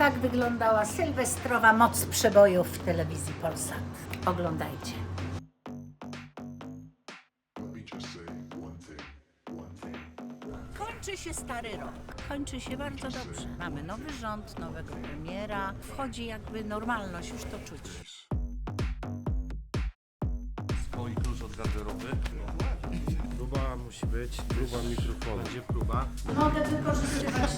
Tak wyglądała sylwestrowa moc przebojów w telewizji Polsat. Oglądajcie. Kończy się stary rok. Kończy się bardzo dobrze. Mamy nowy rząd, nowego premiera. Wchodzi jakby normalność, już to czuć. Swój klucz od garderoby. Próba musi być, próba mikrofonu. Będzie próba. Mogę wykorzystywać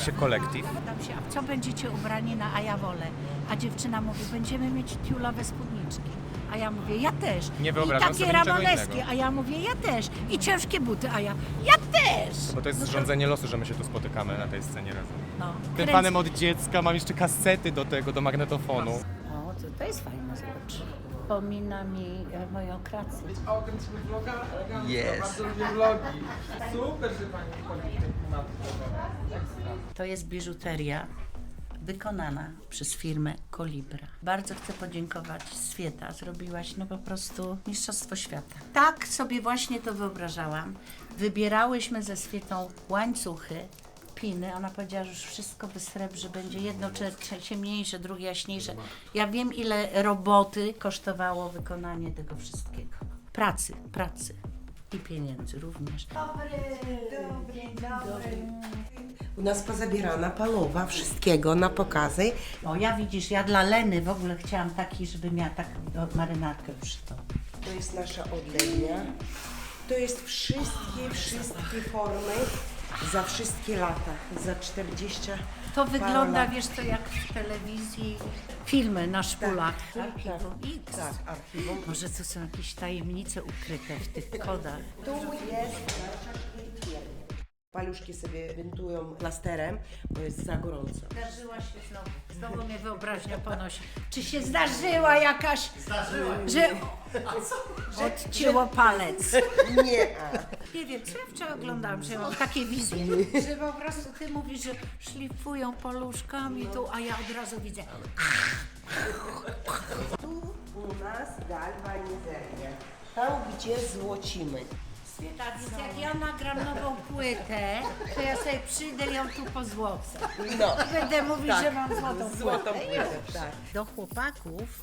Się Kolektyw. Pytam się, a co będziecie ubrani na A ja wolę? A dziewczyna mówi, będziemy mieć tiulowe spódniczki. A ja mówię, ja też. Nie I wyobrażam takie sobie niczego ramoneskie, innego. a ja mówię, ja też. I ciężkie buty, a ja, ja też. Bo to jest zrządzenie losu, że my się tu spotykamy na tej scenie razem. No, Tym kręcę- panem od dziecka mam jeszcze kasety do tego, do magnetofonu. O, to, to jest fajne, zobacz. Przypomina mi e, moją pracę. A kręcimy vloga? Jest. Bardzo lubię vlogi. Super, że pani polityk ma to. Ekstra. To jest biżuteria wykonana przez firmę Kolibra. Bardzo chcę podziękować Swieta. Zrobiłaś no po prostu mistrzostwo świata. Tak sobie właśnie to wyobrażałam. Wybierałyśmy ze Swietą łańcuchy, Ona powiedziała, że już wszystko wysrebrzy, będzie jedno cze- cze- ciemniejsze, drugie jaśniejsze. Ja wiem, ile roboty kosztowało wykonanie tego wszystkiego. Pracy, pracy. I pieniędzy również. U nas pozabierana palowa, wszystkiego na pokazy. O, ja widzisz, ja dla Leny w ogóle chciałam taki, żeby miała tak do marynarkę to. To jest nasza odlewnia. To jest wszystkie, wszystkie formy za wszystkie lata, za 40 To wygląda, lat. wiesz co, jak w telewizji filmy na szpulach. Tak, Archiwum X. Tak, archiwum. Może to są jakieś tajemnice ukryte w tych kodach. Tu jest nasza. Paluszki sobie wentują plasterem, bo jest za gorąco. Zdarzyła się znowu. Znowu mnie wyobraźnia ponosi. Czy się zdarzyła jakaś... Zdarzyła. Że odcięło palec. Nie. Nie wiem, co ja wczoraj oglądałam, że ja mam takie wizje, że po prostu ty mówisz, że szlifują paluszkami tu, a ja od razu widzę. Tu u nas galwanizernia. Tam, gdzie złocimy. Świeta, więc jak ja nagram nową płytę, to ja sobie przyjdę i ją tu pozłocę. No. I będę mówić, że mam złotą Złotą płytę. płytę, tak. Do chłopaków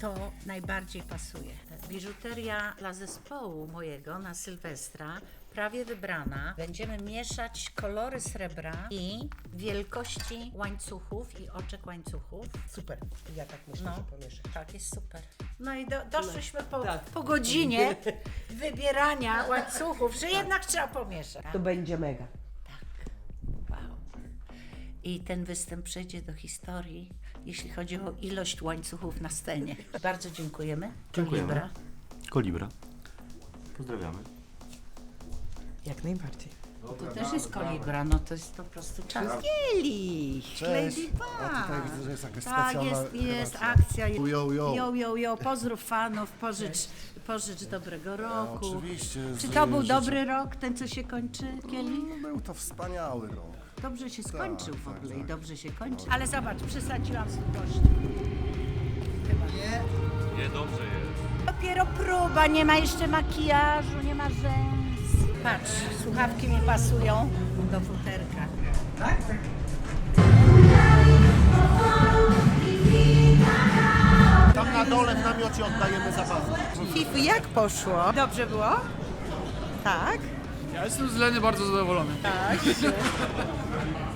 to najbardziej pasuje. Biżuteria dla zespołu mojego na Sylwestra, prawie wybrana. Będziemy mieszać kolory srebra i wielkości łańcuchów i oczek łańcuchów. Super. Ja tak myślę, No. że pomieszać. Tak, jest super. No i do, doszliśmy po, Tak. po godzinie wybierania łańcuchów, że jednak trzeba pomieszać. To będzie mega. Wow. I ten występ przejdzie do historii, jeśli chodzi o ilość łańcuchów na scenie. Bardzo dziękujemy. Dziękujemy. Kolibra. Kolibra. Pozdrawiamy. Jak najbardziej. Tu też jest kolibra, no to jest po prostu czas. Kielich, Cześć. Lady A tutaj Pug. widzę, że jest jakaś Tak, specjalna jest, jest akcja. Yo, yo. Yo, yo, yo. Pozdrów fanów, pożycz, pożycz dobrego roku. oczywiście, Czy to był dobry rok, ten co się kończy, Kielich? No, był to wspaniały rok. Dobrze się skończył w tak, ogóle i tak. dobrze się kończy. Ale zobacz, przesadziłam z ilością. Nie, dobrze jest. Dopiero próba, nie ma jeszcze makijażu, nie ma rzęs. Patrz, słuchawki mi pasują do futerka. Tam na dole w namiocie oddajemy zabawki. Fifu, jak poszło? Dobrze było? Tak? Ja jestem z Leny bardzo zadowolony.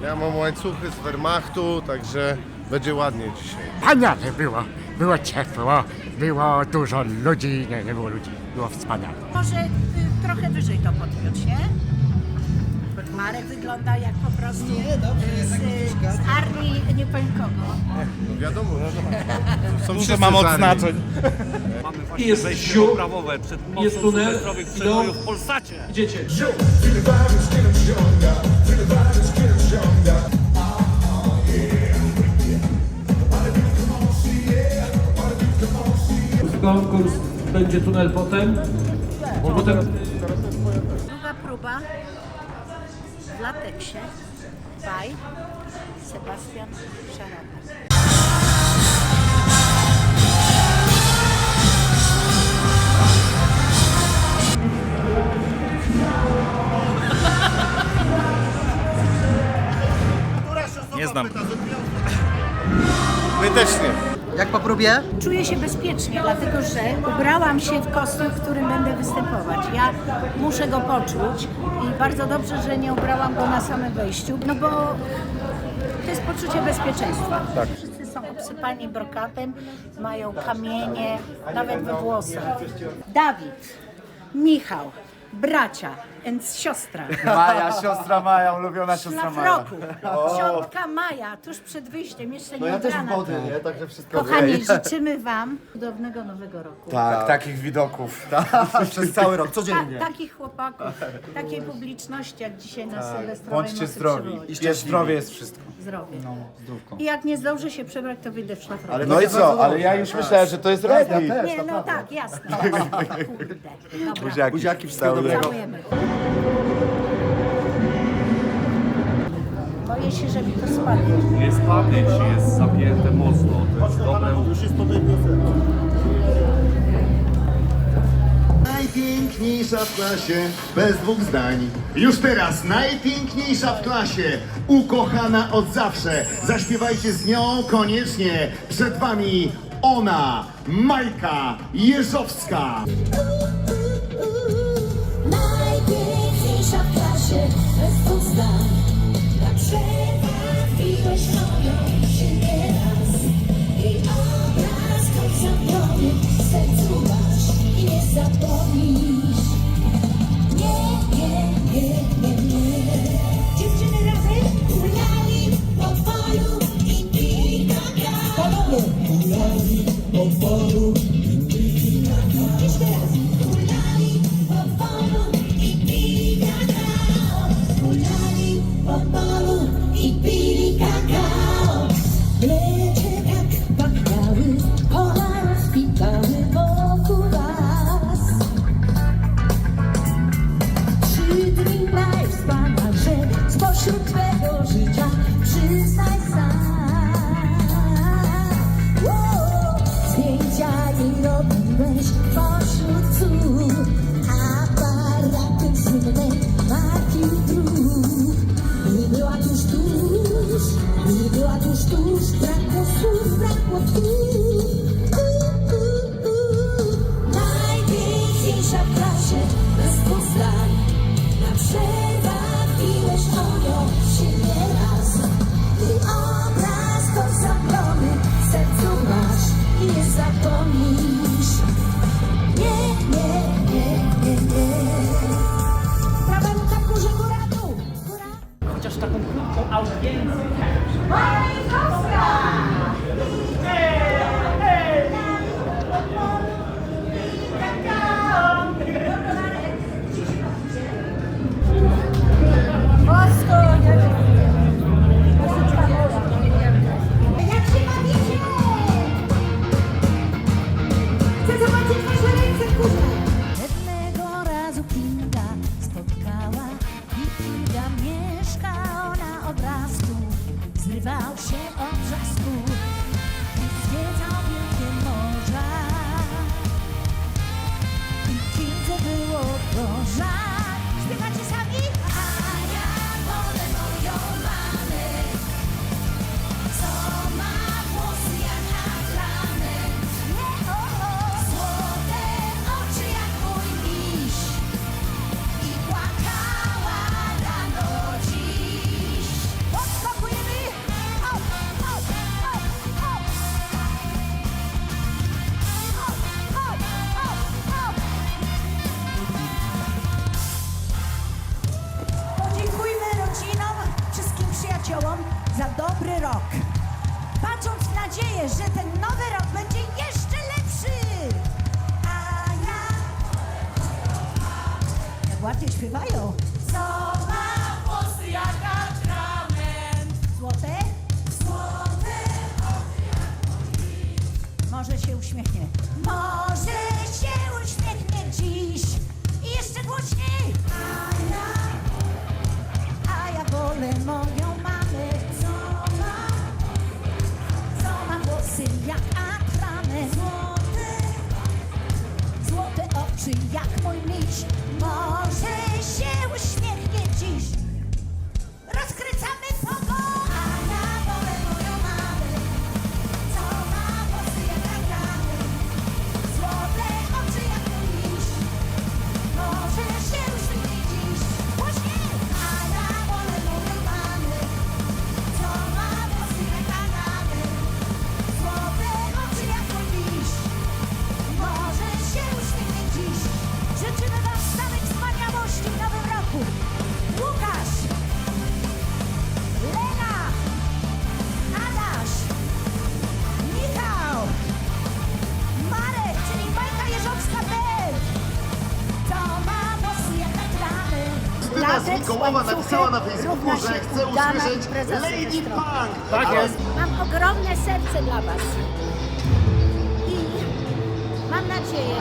Ja mam łańcuchy z Wehrmachtu, także będzie ładnie dzisiaj. Wspaniale było, było ciepło, było dużo ludzi, nie, nie było ludzi, było wspaniale. Może y, trochę wyżej to podpiąć, nie? Marek wygląda jak po prostu y, z, z armii nie powiem kogo. No wiadomo, są Dużo wszyscy mam z armii. odznaczeń. Mamy właśnie Jest wejście siu, prawowe przed mocą jest tunel, przebojów w Polsacie. Idziecie. Konkurs będzie tunel potem. Potem lateksie by Sebastian Szarapa. Nie znam. My też nie. Po próbie? Czuję się bezpiecznie, dlatego że ubrałam się w kostium, w którym będę występować. Ja muszę go poczuć i bardzo dobrze, że nie ubrałam go na samym wejściu, no bo to jest poczucie bezpieczeństwa. Tak. Wszyscy są obsypani brokatem, mają kamienie, nawet we włosach. Dawid, Michał, bracia, więc siostra. Maja, siostra Maja, ulubiona siostra Maja. Szlafroku, ciotka Maja, tuż przed wyjściem, jeszcze No nie ja też ubrana. wody, nie? Także wszystko Kochani, życzymy Wam cudownego nowego roku. Tak, takich widoków. Tak, przez cały rok, Ta, codziennie. takich chłopaków, takiej publiczności jak dzisiaj na Sylwestrowej Tak, Bądźcie nocy zdrowi. przywozi. I zdrowie jest wszystko. Zdrowie. No. I jak nie zdążę się przebrać, to wyjdę w szlafroku. No i co? Ale ja już myślałem, że to jest replika. Nie, no tak, jasne. Kurde. Dobra, Buziaki, Buziaki wszystkiego dobrego. całujemy. Boję się, że mi to spadnie. Nie spadnie ci, jest zapięte mocno. To jest dobre. Już jest Najpiękniejsza w klasie, bez dwóch zdań. Już teraz najpiękniejsza w klasie, ukochana od zawsze. Zaśpiewajcie z nią koniecznie. Przed wami ona, Majka Jeżowska. Napisała na równa Facebooku, się że chce udana usłyszeć impreza Lady sylwestrowa. Punk. Tak Ale- jest. Mam ogromne serce dla Was. I mam nadzieję,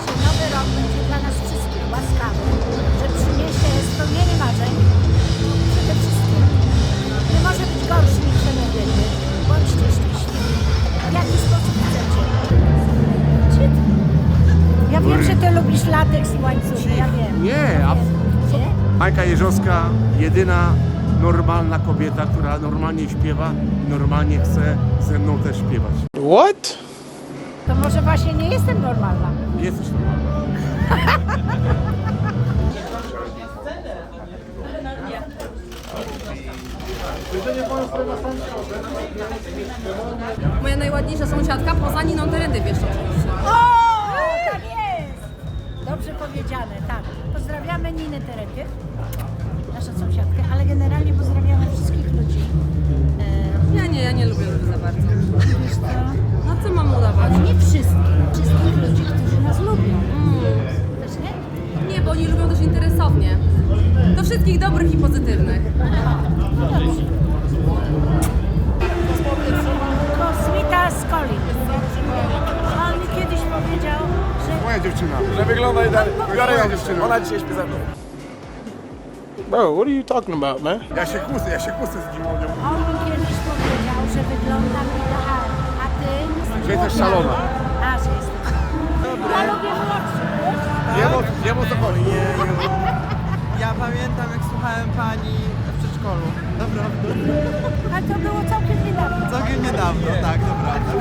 Jeżowska, jedyna normalna kobieta, która normalnie śpiewa i normalnie chce ze mną też śpiewać. What? To może właśnie nie jestem normalna. Jesteś normalna. Moja najładniejsza sąsiadka poza Niną Terendyw jeszcze oczywiście. O, tak jest! Dobrze powiedziane, tak. Pozdrawiamy Ninę Teretyw, sąsiadkę, ale generalnie pozdrawiamy wszystkich ludzi. E, Ja nie, ja nie lubię ludzi za bardzo. Bro, what are you talking about, man? Ja się kłócę, ja się kłócę z Gimonią. on mi kiedyś powiedział, że wyglądam idealnie, a ty Że jesteś szalona. A, że jestem. Ja lubię młodszych. Wiem o, wiem o co chodzi. Ja pamiętam jak słuchałem pani w przedszkolu. Naprawdę. A to było całkiem niedawno. Całkiem niedawno, tak, naprawdę.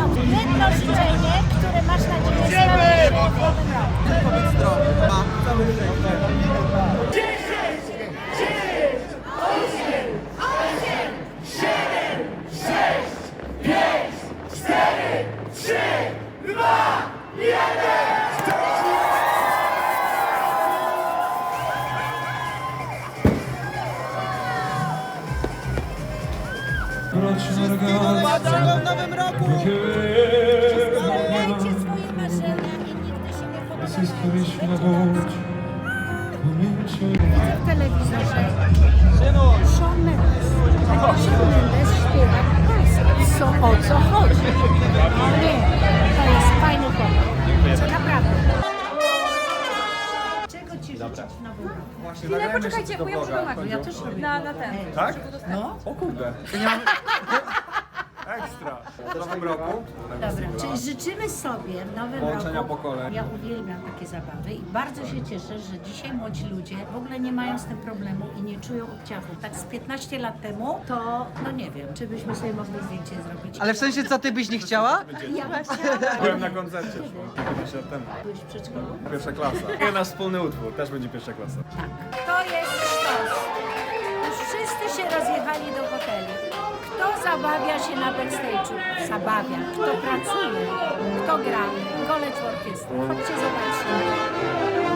Dobrze, jedno życzenie, które masz nadzieję spełnić w nowym roku. Tylko być zdrowy. Mam całe szczęście. Widzę w telewizorze Shawn Mendes. Shawn Mendes śpiewa po polsku. Co, o co chodzi? O nie, to jest fajny chłopak. Naprawdę. Czego ci życzyć w nowym roku? Chwilę, poczekajcie, bo ja muszę do Magdy. Ja też robię. Na, na ten. Tak? No, O kurde. Ekstra. W nowym roku. dobra. Czyli życzymy sobie w nowym Połączenia roku. pokoleń. Ja uwielbiam takie zabawy i bardzo się cieszę, że dzisiaj młodzi ludzie w ogóle nie mają z tym problemu i nie czują obciachu. Tak z 15 lat temu to, no nie wiem, czy byśmy sobie mogli zdjęcie zrobić. Ale w sensie co ty byś nie chciała? Ja bym chciała. Byłem na koncercie 15 lat temu. Byłeś w przedszkolu? Pierwsza klasa. I nasz wspólny utwór, też będzie pierwsza klasa. Tak. To jest. Już wszyscy się rozjechali do hoteli. Kto zabawia się na backstage'u? Zabawia. Kto pracuje? Kto gra? Golec w orkiestrze. Chodźcie zobaczcie.